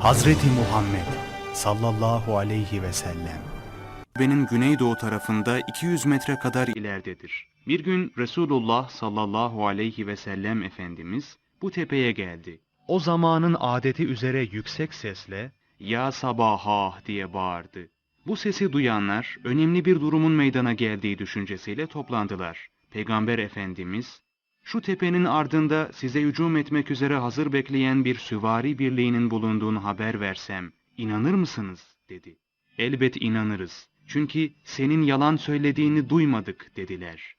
Hazreti Muhammed sallallahu aleyhi ve sellem. Benim güneydoğu tarafında 200 metre kadar ileridedir. Bir gün Resulullah sallallahu aleyhi ve sellem Efendimiz bu tepeye geldi. O zamanın adeti üzere yüksek sesle ''Ya sabaha!'' diye bağırdı. Bu sesi duyanlar önemli bir durumun meydana geldiği düşüncesiyle toplandılar. Peygamber Efendimiz şu tepenin ardında size hücum etmek üzere hazır bekleyen bir süvari birliğinin bulunduğunu haber versem, inanır mısınız? dedi. Elbet inanırız. Çünkü senin yalan söylediğini duymadık dediler.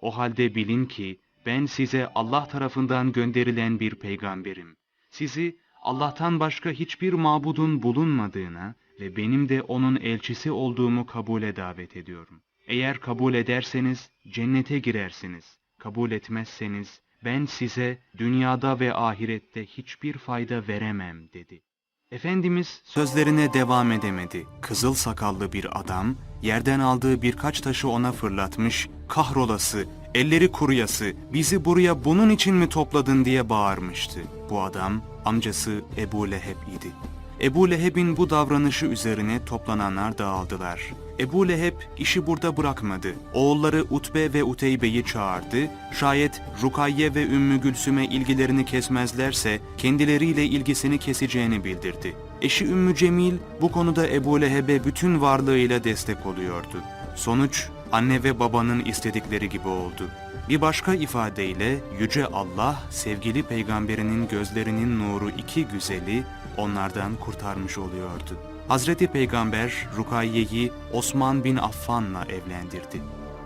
O halde bilin ki ben size Allah tarafından gönderilen bir peygamberim. Sizi Allah'tan başka hiçbir mabudun bulunmadığına ve benim de onun elçisi olduğumu kabule davet ediyorum. Eğer kabul ederseniz cennete girersiniz. Kabul etmezseniz ben size dünyada ve ahirette hiçbir fayda veremem dedi. Efendimiz sözlerine devam edemedi. Kızıl sakallı bir adam yerden aldığı birkaç taşı ona fırlatmış, kahrolası, elleri kuruyası, bizi buraya bunun için mi topladın diye bağırmıştı. Bu adam amcası Ebu Leheb idi. Ebu Leheb'in bu davranışı üzerine toplananlar dağıldılar. Ebu Leheb işi burada bırakmadı. Oğulları Utbe ve Uteybe'yi çağırdı. Şayet Rukayye ve Ümmü Gülsüm'e ilgilerini kesmezlerse kendileriyle ilgisini keseceğini bildirdi. Eşi Ümmü Cemil bu konuda Ebu Leheb'e bütün varlığıyla destek oluyordu. Sonuç anne ve babanın istedikleri gibi oldu. Bir başka ifadeyle Yüce Allah sevgili peygamberinin gözlerinin nuru iki güzeli onlardan kurtarmış oluyordu. Hazreti Peygamber Rukayye'yi Osman bin Affan'la evlendirdi.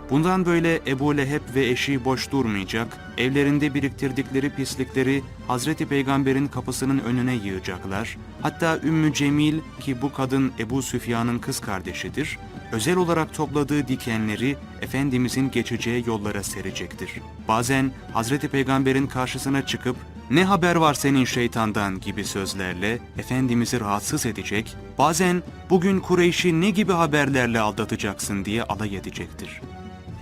Bundan böyle Ebu Leheb ve eşi boş durmayacak, evlerinde biriktirdikleri pislikleri Hazreti Peygamber'in kapısının önüne yığacaklar. Hatta Ümmü Cemil ki bu kadın Ebu Süfyan'ın kız kardeşidir, özel olarak topladığı dikenleri Efendimizin geçeceği yollara serecektir. Bazen Hazreti Peygamber'in karşısına çıkıp ne haber var senin şeytandan gibi sözlerle Efendimiz'i rahatsız edecek, bazen bugün Kureyş'i ne gibi haberlerle aldatacaksın diye alay edecektir.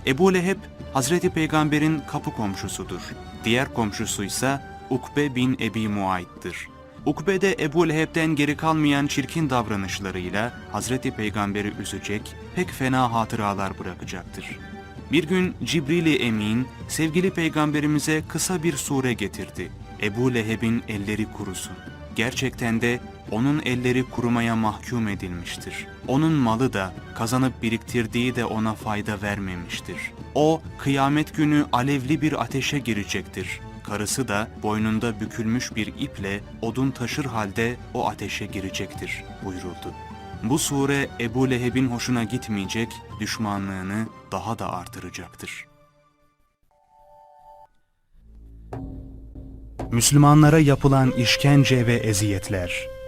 Ebu Leheb, Hazreti Peygamber'in kapı komşusudur. Diğer komşusu ise Ukbe bin Ebi Muayt'tır. Ukbe de Ebu Leheb'den geri kalmayan çirkin davranışlarıyla Hazreti Peygamber'i üzecek, pek fena hatıralar bırakacaktır. Bir gün Cibril-i Emin, sevgili peygamberimize kısa bir sure getirdi. Ebu Leheb'in elleri kurusun. Gerçekten de onun elleri kurumaya mahkum edilmiştir. Onun malı da kazanıp biriktirdiği de ona fayda vermemiştir. O kıyamet günü alevli bir ateşe girecektir. Karısı da boynunda bükülmüş bir iple odun taşır halde o ateşe girecektir buyuruldu. Bu sure Ebu Leheb'in hoşuna gitmeyecek, düşmanlığını daha da artıracaktır. Müslümanlara yapılan işkence ve eziyetler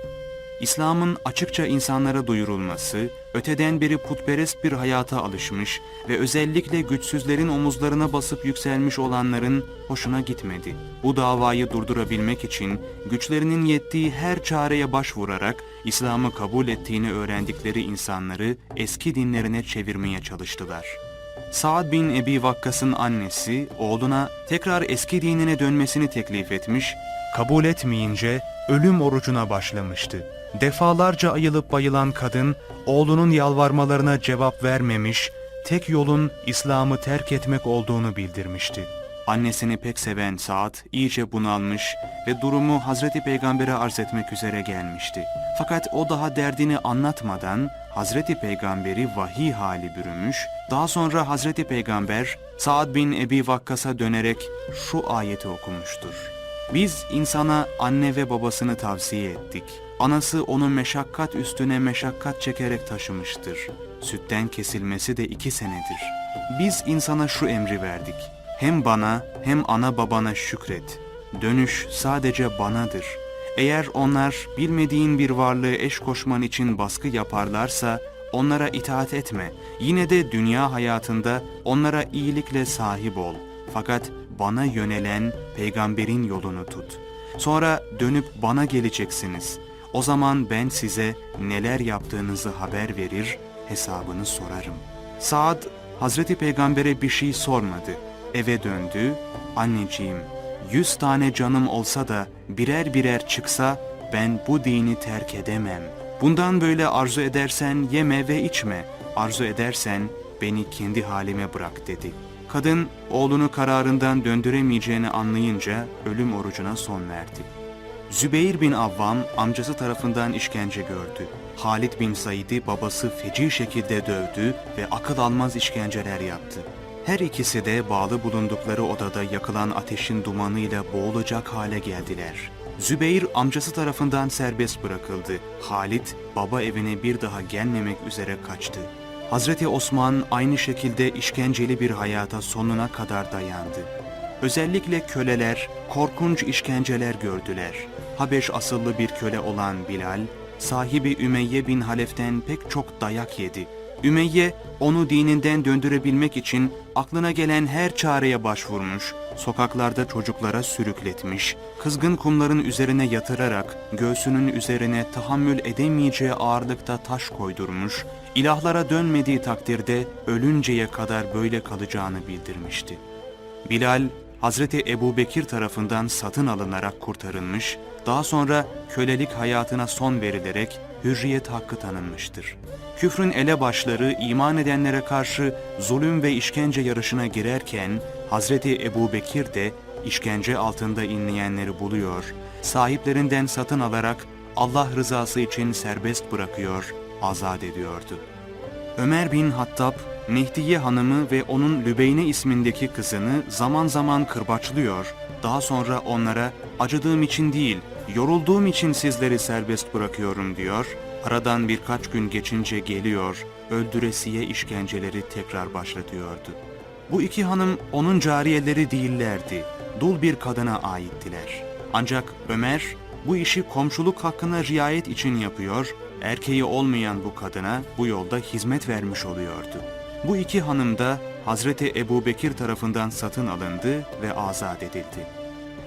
İslam'ın açıkça insanlara duyurulması, öteden beri putperest bir hayata alışmış ve özellikle güçsüzlerin omuzlarına basıp yükselmiş olanların hoşuna gitmedi. Bu davayı durdurabilmek için güçlerinin yettiği her çareye başvurarak İslam'ı kabul ettiğini öğrendikleri insanları eski dinlerine çevirmeye çalıştılar. Sa'd bin Ebi Vakkas'ın annesi oğluna tekrar eski dinine dönmesini teklif etmiş, kabul etmeyince ölüm orucuna başlamıştı. Defalarca ayılıp bayılan kadın oğlunun yalvarmalarına cevap vermemiş, tek yolun İslam'ı terk etmek olduğunu bildirmişti. Annesini pek seven Sa'd iyice bunalmış ve durumu Hazreti Peygamber'e arz etmek üzere gelmişti. Fakat o daha derdini anlatmadan Hazreti Peygamber'i vahiy hali bürümüş, daha sonra Hazreti Peygamber Sa'd bin Ebi Vakkas'a dönerek şu ayeti okumuştur. Biz insana anne ve babasını tavsiye ettik. Anası onu meşakkat üstüne meşakkat çekerek taşımıştır. Sütten kesilmesi de iki senedir. Biz insana şu emri verdik. Hem bana hem ana babana şükret. Dönüş sadece banadır. Eğer onlar bilmediğin bir varlığı eş koşman için baskı yaparlarsa onlara itaat etme. Yine de dünya hayatında onlara iyilikle sahip ol. Fakat bana yönelen peygamberin yolunu tut. Sonra dönüp bana geleceksiniz. O zaman ben size neler yaptığınızı haber verir, hesabını sorarım. Saad, Hazreti Peygamber'e bir şey sormadı. Eve döndü, anneciğim, yüz tane canım olsa da birer birer çıksa ben bu dini terk edemem. Bundan böyle arzu edersen yeme ve içme. Arzu edersen beni kendi halime bırak dedi. Kadın oğlunu kararından döndüremeyeceğini anlayınca ölüm orucuna son verdi. Zübeyir bin Avvam amcası tarafından işkence gördü. Halid bin Said'i babası feci şekilde dövdü ve akıl almaz işkenceler yaptı. Her ikisi de bağlı bulundukları odada yakılan ateşin dumanıyla boğulacak hale geldiler. Zübeyir amcası tarafından serbest bırakıldı. Halid baba evine bir daha gelmemek üzere kaçtı. Hazreti Osman aynı şekilde işkenceli bir hayata sonuna kadar dayandı. Özellikle köleler korkunç işkenceler gördüler. Habeş asıllı bir köle olan Bilal, sahibi Ümeyye bin Halef'ten pek çok dayak yedi. Ümeyye onu dininden döndürebilmek için aklına gelen her çareye başvurmuş, sokaklarda çocuklara sürükletmiş, kızgın kumların üzerine yatırarak göğsünün üzerine tahammül edemeyeceği ağırlıkta taş koydurmuş, ilahlara dönmediği takdirde ölünceye kadar böyle kalacağını bildirmişti. Bilal, Hazreti Ebu Bekir tarafından satın alınarak kurtarılmış, daha sonra kölelik hayatına son verilerek hürriyet hakkı tanınmıştır. Küfrün elebaşları iman edenlere karşı zulüm ve işkence yarışına girerken, Hazreti Ebu Bekir de işkence altında inleyenleri buluyor, sahiplerinden satın alarak Allah rızası için serbest bırakıyor, azat ediyordu. Ömer bin Hattab, Mehdiye hanımı ve onun Lübeyne ismindeki kızını zaman zaman kırbaçlıyor, daha sonra onlara acıdığım için değil, yorulduğum için sizleri serbest bırakıyorum diyor, aradan birkaç gün geçince geliyor, öldüresiye işkenceleri tekrar başlatıyordu. Bu iki hanım onun cariyeleri değillerdi, dul bir kadına aittiler. Ancak Ömer bu işi komşuluk hakkına riayet için yapıyor, erkeği olmayan bu kadına bu yolda hizmet vermiş oluyordu. Bu iki hanım da Hazreti Ebu Bekir tarafından satın alındı ve azat edildi.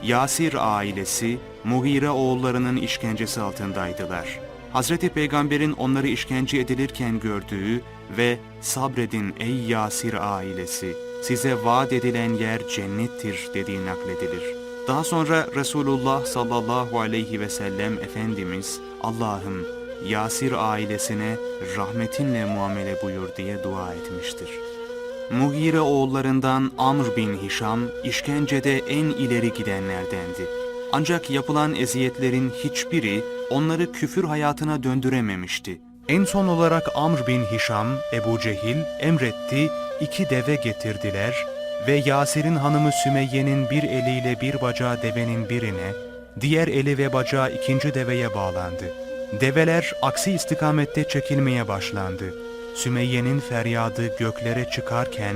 Yasir ailesi Mughire oğullarının işkencesi altındaydılar. Hazreti Peygamber'in onları işkence edilirken gördüğü ve sabredin ey Yasir ailesi size vaat edilen yer cennettir dediği nakledilir. Daha sonra Resulullah sallallahu aleyhi ve sellem Efendimiz Allah'ım Yasir ailesine rahmetinle muamele buyur diye dua etmiştir. Muhire oğullarından Amr bin Hişam işkencede en ileri gidenlerdendi. Ancak yapılan eziyetlerin hiçbiri onları küfür hayatına döndürememişti. En son olarak Amr bin Hişam, Ebu Cehil emretti, iki deve getirdiler ve Yasir'in hanımı Sümeyye'nin bir eliyle bir bacağı devenin birine, diğer eli ve bacağı ikinci deveye bağlandı. Develer aksi istikamette çekilmeye başlandı. Sümeyye'nin feryadı göklere çıkarken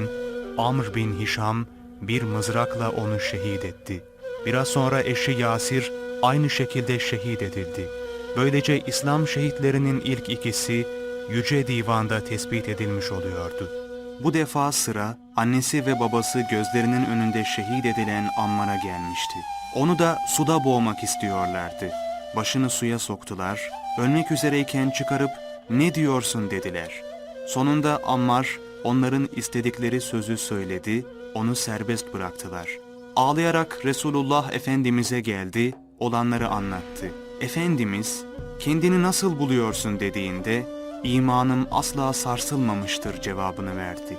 Amr bin Hişam bir mızrakla onu şehit etti. Biraz sonra eşi Yasir aynı şekilde şehit edildi. Böylece İslam şehitlerinin ilk ikisi Yüce Divan'da tespit edilmiş oluyordu. Bu defa sıra annesi ve babası gözlerinin önünde şehit edilen Ammar'a gelmişti. Onu da suda boğmak istiyorlardı. Başını suya soktular, ölmek üzereyken çıkarıp ne diyorsun dediler. Sonunda Ammar onların istedikleri sözü söyledi, onu serbest bıraktılar. Ağlayarak Resulullah Efendimiz'e geldi, olanları anlattı. Efendimiz, kendini nasıl buluyorsun dediğinde, imanım asla sarsılmamıştır cevabını verdi.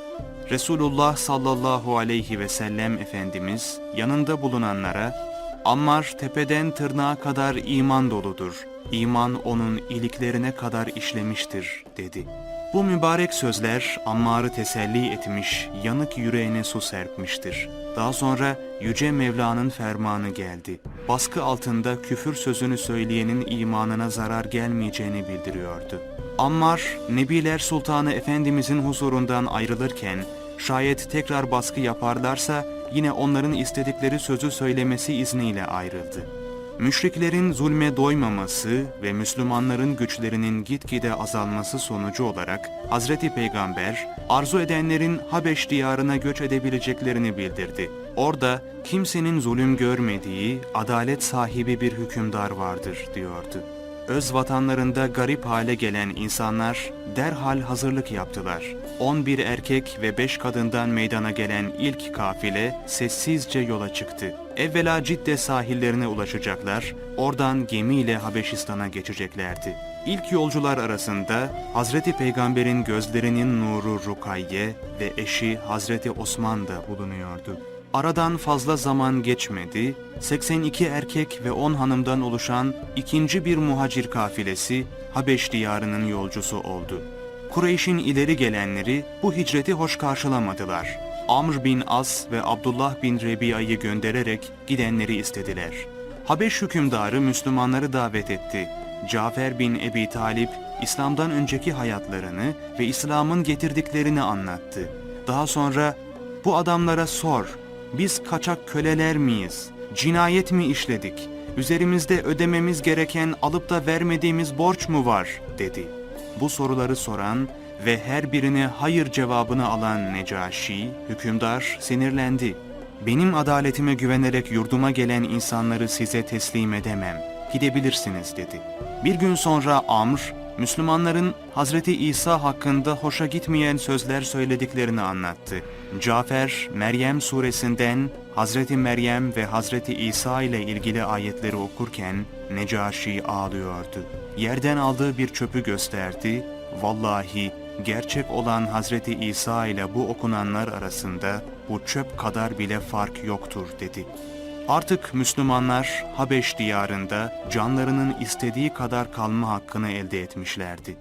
Resulullah sallallahu aleyhi ve sellem Efendimiz yanında bulunanlara, Ammar tepeden tırnağa kadar iman doludur. İman onun iliklerine kadar işlemiştir, dedi. Bu mübarek sözler Ammar'ı teselli etmiş, yanık yüreğine su serpmiştir. Daha sonra Yüce Mevla'nın fermanı geldi. Baskı altında küfür sözünü söyleyenin imanına zarar gelmeyeceğini bildiriyordu. Ammar, Nebiler Sultanı Efendimizin huzurundan ayrılırken, şayet tekrar baskı yaparlarsa yine onların istedikleri sözü söylemesi izniyle ayrıldı. Müşriklerin zulme doymaması ve Müslümanların güçlerinin gitgide azalması sonucu olarak Hazreti Peygamber arzu edenlerin Habeş diyarına göç edebileceklerini bildirdi. Orada kimsenin zulüm görmediği adalet sahibi bir hükümdar vardır diyordu. Öz vatanlarında garip hale gelen insanlar derhal hazırlık yaptılar. 11 erkek ve 5 kadından meydana gelen ilk kafile sessizce yola çıktı. Evvela Cidde sahillerine ulaşacaklar, oradan gemiyle Habeşistan'a geçeceklerdi. İlk yolcular arasında Hazreti Peygamber'in gözlerinin nuru Rukayye ve eşi Hazreti Osman da bulunuyordu. Aradan fazla zaman geçmedi, 82 erkek ve 10 hanımdan oluşan ikinci bir muhacir kafilesi Habeş diyarının yolcusu oldu. Kureyş'in ileri gelenleri bu hicreti hoş karşılamadılar. Amr bin As ve Abdullah bin Rebiya'yı göndererek gidenleri istediler. Habeş hükümdarı Müslümanları davet etti. Cafer bin Ebi Talip, İslam'dan önceki hayatlarını ve İslam'ın getirdiklerini anlattı. Daha sonra, bu adamlara sor, biz kaçak köleler miyiz? Cinayet mi işledik? Üzerimizde ödememiz gereken alıp da vermediğimiz borç mu var? dedi. Bu soruları soran ve her birine hayır cevabını alan Necaşi, hükümdar sinirlendi. Benim adaletime güvenerek yurduma gelen insanları size teslim edemem. Gidebilirsiniz dedi. Bir gün sonra Amr, Müslümanların Hazreti İsa hakkında hoşa gitmeyen sözler söylediklerini anlattı. Cafer, Meryem suresinden Hazreti Meryem ve Hazreti İsa ile ilgili ayetleri okurken Necaşi ağlıyordu. Yerden aldığı bir çöpü gösterdi. Vallahi gerçek olan Hazreti İsa ile bu okunanlar arasında bu çöp kadar bile fark yoktur dedi. Artık Müslümanlar Habeş diyarında canlarının istediği kadar kalma hakkını elde etmişlerdi.